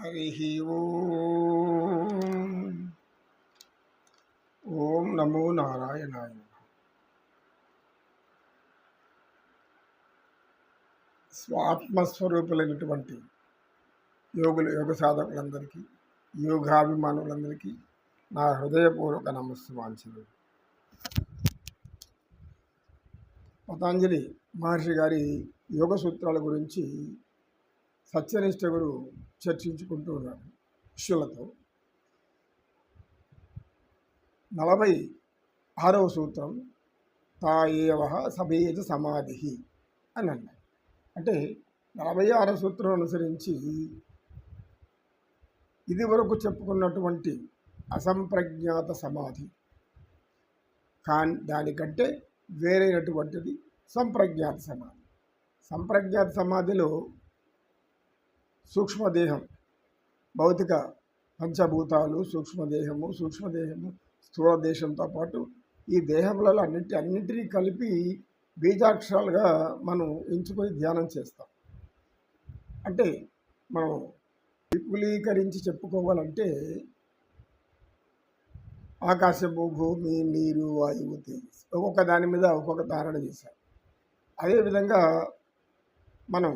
హరి ఓం ఓం నమో నారాయణాయ స్వాత్మస్వరూపులైనటువంటి యోగులు యోగ సాధకులందరికీ యోగాభిమానులందరికీ నా హృదయపూర్వక నమస్సుమాంచలు పతాంజలి మహర్షి గారి యోగ సూత్రాల గురించి సత్యనిష్ట గురు చర్చించుకుంటూ ఉన్నారు శిష్యులతో. నలభై ఆరవ సూత్రం తాయేవ సభేజ సమాధి అని అన్నాడు. అంటే నలభై ఆరవ సూత్రం అనుసరించి ఇది వరకు చెప్పుకున్నటువంటి అసంప్రజ్ఞాత సమాధి. కాన్ దానికంటే వేరైనటువంటిది సంప్రజ్ఞాత సమాధి. సంప్రజ్ఞాత సమాధిలో సూక్ష్మదేహం. భౌతిక పంచభూతాలు సూక్ష్మదేహము సూక్ష్మదేహము స్థూల దేశంతో పాటు ఈ దేహములలో అన్నింటి అన్నింటినీ కలిపి బీజాక్షరాలుగా మనం ఎంచుకొని ధ్యానం చేస్తాం. అంటే మనం విపులీకరించి చెప్పుకోవాలంటే ఆకాశము భూమి నీరు వాయువు తేజస్ ఒక్కొక్క దాని మీద ఒక్కొక్క ధారణ చేశారు అదేవిధంగా మనం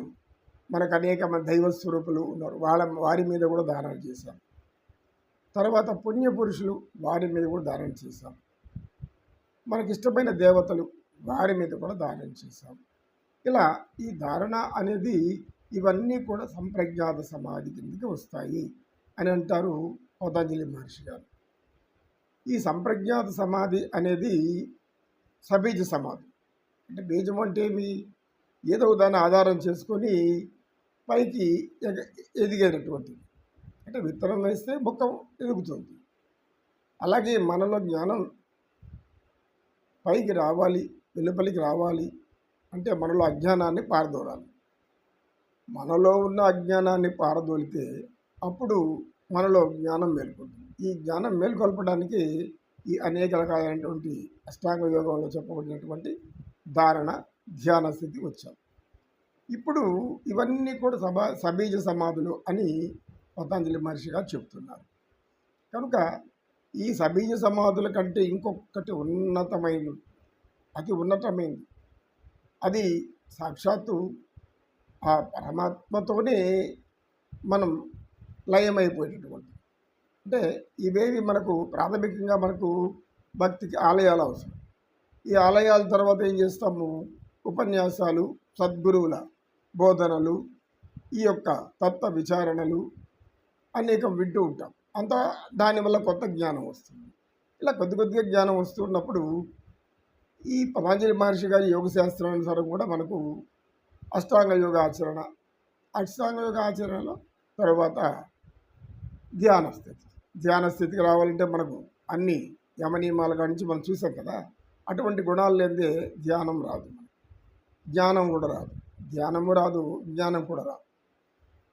మనకు అనేక మంది దైవ స్వరూపులు ఉన్నారు. వాళ్ళ వారి మీద కూడా ధారణ చేశాం. తర్వాత పుణ్యపురుషులు వారి మీద కూడా దానం చేశాం. మనకి ఇష్టమైన దేవతలు వారి మీద కూడా దానం చేశాం. ఇలా ఈ ధారణ అనేది ఇవన్నీ కూడా సంప్రజ్ఞాత సమాధి కిందకి వస్తాయి అని అంటారు పతంజలి మహర్షి గారు. ఈ సంప్రజ్ఞాత సమాధి అనేది సబీజ సమాధి. అంటే బీజం అంటే ఏమి? ఏదో దాన్ని ఆధారం చేసుకొని పైకి ఎగ ఎదిగేటటువంటిది. అంటే విత్తనం వేస్తే మొక్క ఎదుగుతుంది. అలాగే మనలో జ్ఞానం పైకి రావాలి వెలుపలికి రావాలి అంటే మనలో అజ్ఞానాన్ని పారదోలాలి. మనలో ఉన్న అజ్ఞానాన్ని పారదోలితే అప్పుడు మనలో జ్ఞానం మేల్కొంటుంది. ఈ జ్ఞానం మేల్కొల్పడానికి ఈ అనేక రకాలైనటువంటి అష్టాంగ యోగంలో చెప్పబడినటువంటి ధారణ ధ్యాన స్థితి వచ్చాం. ఇప్పుడు ఇవన్నీ కూడా సభ సబీజ సమాధులు అని పతంజలి మహర్షిగా చెప్తున్నారు. కనుక ఈ సబీజ సమాధుల కంటే ఇంకొకటి ఉన్నతమైనది అతి ఉన్నతమైనది అది సాక్షాత్తు ఆ పరమాత్మతోనే మనం లయమైపోయేటటువంటి అంటే ఇవేవి మనకు ప్రాథమికంగా మనకు భక్తికి ఆలయాలు అవసరం. ఈ ఆలయాల తర్వాత ఏం చేస్తాము? ఉపన్యాసాలు సద్గురువుల బోధనలు ఈ యొక్క తత్వ విచారణలు అనేకం వింటూ ఉంటాం. అంతా దానివల్ల కొత్త జ్ఞానం వస్తుంది. ఇలా కొద్ది కొద్దిగా జ్ఞానం వస్తున్నప్పుడు ఈ పతాంజలి మహర్షి గారి యోగ శాస్త్రానుసారం కూడా మనకు అష్టాంగ యోగ ఆచరణ అష్టాంగ యోగ ఆచరణలో తర్వాత ధ్యాన స్థితి. ధ్యాన స్థితికి రావాలంటే మనకు అన్ని యమనియమాల నుంచి మనం చూసాం కదా అటువంటి గుణాలు లేదే ధ్యానం రాదు. జ్ఞానం కూడా రాదు. ధ్యానము రాదు జ్ఞానం కూడా రాదు.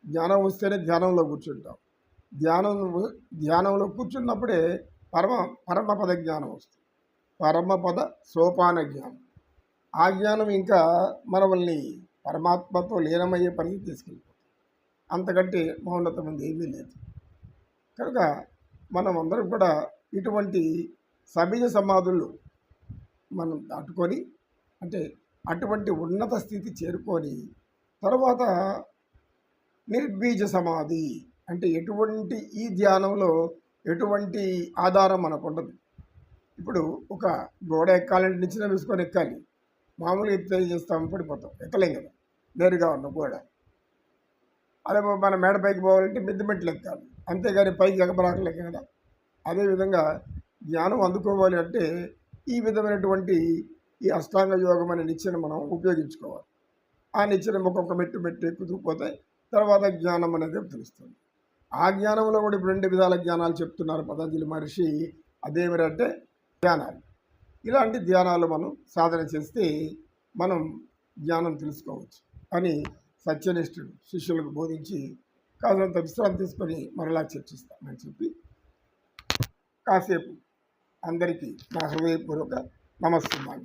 జ్ఞానం వస్తేనే ధ్యానంలో కూర్చుంటాం. ధ్యానం ధ్యానంలో కూర్చున్నప్పుడే పరమ పరమపద జ్ఞానం వస్తుంది. పరమపద సోపాన జ్ఞానం. ఆ జ్ఞానం ఇంకా మనల్ని పరమాత్మతో లీనమయ్యే పనికి తీసుకెళ్ళిపోతుంది. అంతకంటే మౌన్నతమైంది ఏమీ లేదు. కనుక మనం అందరం కూడా ఇటువంటి సబీజ సమాధులు మనం దాటుకొని అంటే అటువంటి ఉన్నత స్థితి చేరుకొని తర్వాత నిర్బీజ సమాధి అంటే ఎటువంటి ఈ ధ్యానంలో ఎటువంటి ఆధారం మనకు ఉండదు. ఇప్పుడు ఒక గోడ ఎక్కాలంటే నిచ్చిన వేసుకొని ఎక్కాలి. మామూలుగా ఎత్తే చేస్తాం? పడిపోతాం. ఎక్కలేం కదా. నేరుగా ఉన్న గోడ. అదే మన మేడ పైకి పోవాలంటే మిద్ది మెట్లు ఎక్కాలి. అంతేగాని పైకి ఎగబరాకలేక కదా. అదేవిధంగా జ్ఞానం అందుకోవాలి అంటే ఈ విధమైనటువంటి ఈ అష్టాంగ యోగం అనే నిచ్చెన మనం ఉపయోగించుకోవాలి. ఆ నిచ్చెన ఒక్కొక్క మెట్టు మెట్టు ఎక్కుతూ తర్వాత జ్ఞానం అనేది తెలుస్తుంది. ఆ జ్ఞానంలో కూడా ఇప్పుడు రెండు విధాల జ్ఞానాలు చెప్తున్నారు పతంజలి మహర్షి. అదేమిటంటే ధ్యానాలు. ఇలాంటి ధ్యానాలు మనం సాధన చేస్తే మనం జ్ఞానం తెలుసుకోవచ్చు అని సత్యనిష్ఠుడు శిష్యులకు బోధించి కాసంత విశ్రాంతి తీసుకొని మరలా చర్చిస్తామని చెప్పి కాసేపు అందరికీ నా హృదయపూర్వక నమస్కారం